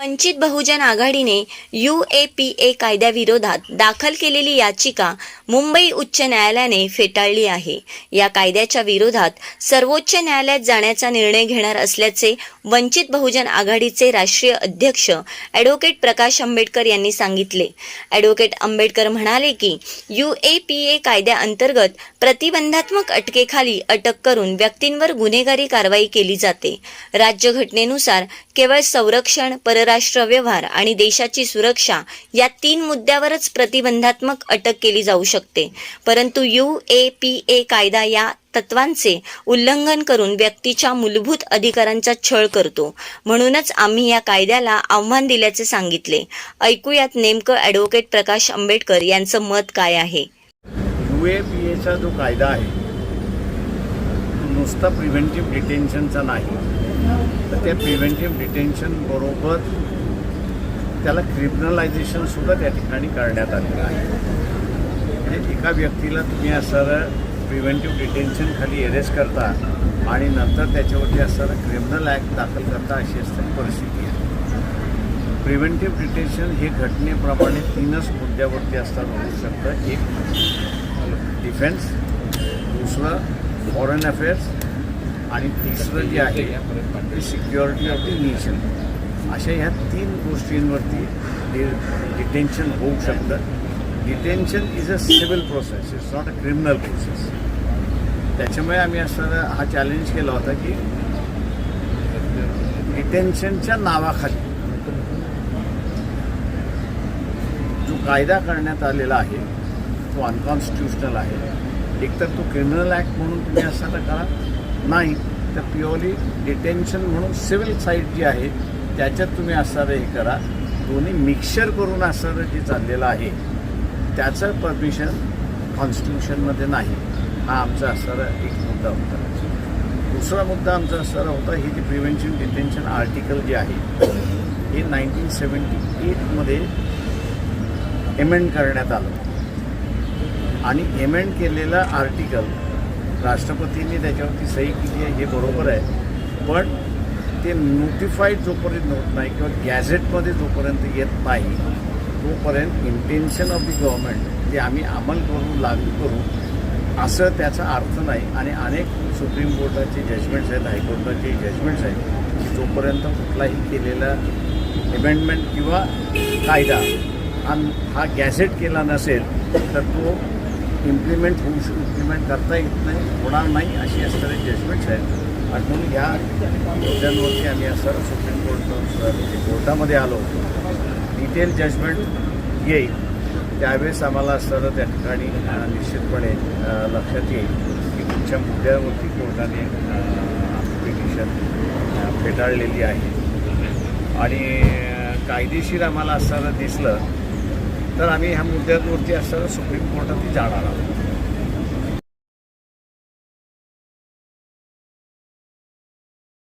वंचित बहुजन आघाडीने U A P A कायद्याविरोधात दाखल केलेली याचिका मुंबई उच्च न्यायालयाने फेटाळली आहे. या कायद्याच्या विरोधात सर्वोच्च न्यायालयात जाण्याचा निर्णय घेणार असल्याचे वंचित बहुजन आघाडीचे राष्ट्रीय अध्यक्ष ॲडव्होकेट प्रकाश आंबेडकर यांनी सांगितले. ॲडव्होकेट आंबेडकर म्हणाले की यू ए पी ए कायद्याअंतर्गत प्रतिबंधात्मक अटकेखाली अटक करून व्यक्तींवर गुन्हेगारी कारवाई केली जाते. राज्यघटनेनुसार केवळ संरक्षण परराष्ट्र व्यवहार आणि देशाची सुरक्षा या तीन मुद्द्यावरच प्रतिबंधात्मक अटक केली जाऊ शकते. परंतु यू ए पी ए कायदा या तत्वांचे उल्लंघन करून व्यक्तीच्या मूलभूत अधिकारांचा छळ करतो. म्हणूनच आम्ही या कायद्याला आव्हान दिल्याचे सांगितले. ऐकूयात नेमकं ॲडव्होकेट प्रकाश आंबेडकर यांचं मत काय आहे? यू ए पी एचा जो कायदा आहे नुसता प्रिव्हेंटिव्ह डिटेन्शनचा नाही. तर त्या प्रिव्हेंटिव्ह डिटेन्शन बरोबर त्याला क्रिमिनलायझेशन सुद्धा त्या ठिकाणी करण्यात आलेलं आहे. म्हणजे एका व्यक्तीला तुम्ही असणारं प्रिव्हेंटिव्ह डिटेन्शन खाली अरेस्ट करता आणि नंतर त्याच्यावरती असणारं क्रिमिनल ॲक्ट दाखल करता अशी असणारी परिस्थिती आहे. प्रिव्हेंटिव्ह डिटेन्शन हे घटनेप्रमाणे तीनच मुद्द्यावरती असताना होऊ शकतं. एक डिफेन्स दुसरं फॉरेन अफेअर्स आणि तिसरं जे आहे ते सिक्युरिटी ऑफ द नेशन अशा ह्या तीन गोष्टींवरती डि डिटेन्शन होऊ शकतं. Detention is a civil process it's not a criminal process त्याच्यामुळे आम्ही असं हा चॅलेंज केला होता की डिटेन्शनच्या नावाखाली जो कायदा करण्यात आलेला आहे तो अनकॉन्स्टिट्युशनल आहे. एकतर तो क्रिमिनल ॲक्ट म्हणून तुम्ही असं तर करा नाही तर प्युअरली डिटेन्शन म्हणून सिव्हिल साईट जी आहे त्याच्यात तुम्ही असणारं हे करा दोन्ही मिक्सचर करून असणारं जे चाललेलं आहे त्याचं परमिशन कॉन्स्टिट्यूशनमध्ये नाही. हा आमचा असणारा एक मुद्दा होता. दुसरा मुद्दा आमचा असणारा होता ही जी प्रिव्हेन्शन डिटेन्शन आर्टिकल जे आहे हे नाईन्टीन सेवन्टी एटमध्ये एमेंड करण्यात आलं. आणि एमेंड केलेलं आर्टिकल राष्ट्रपतींनी त्याच्यावरती सही केली आहे हे बरोबर आहे. पण ते नोटिफाईड जोपर्यंत होत नाही किंवा गॅझेटमध्ये जोपर्यंत येत नाही तोपर्यंत इंटेन्शन ऑफ दी गव्हर्नमेंट ते आम्ही अंमल करू लागू करू असं त्याचा अर्थ नाही. आणि अनेक सुप्रीम कोर्टाचे जजमेंट्स आहेत हायकोर्टाचे जजमेंट्स आहेत की जोपर्यंत कुठलाही केलेला अमेंडमेंट किंवा कायदा हा गॅझेट केला नसेल तर तो इम्प्लिमेंट होऊ इम्प्लिमेंट करता येत नाही होणार नाही अशी असणारे जजमेंट्स आहेत आणि म्हणून ह्या मुद्द्यांवरती आम्ही असं सुप्रीम कोर्ट कोर्टामध्ये आलो डिटेल जजमेंट येईल. त्यावेळेस आम्हाला असणारं त्या ठिकाणी निश्चितपणे लक्षात येईल की तुमच्या मुद्द्यावरती कोर्टाने पिटिशन फेटाळलेली आहे. आणि कायदेशीर आम्हाला असणारं दिसलं तर आम्ही ह्या मुद्द्यांवरती असणारं सुप्रीम कोर्टातही जाणार आहोत.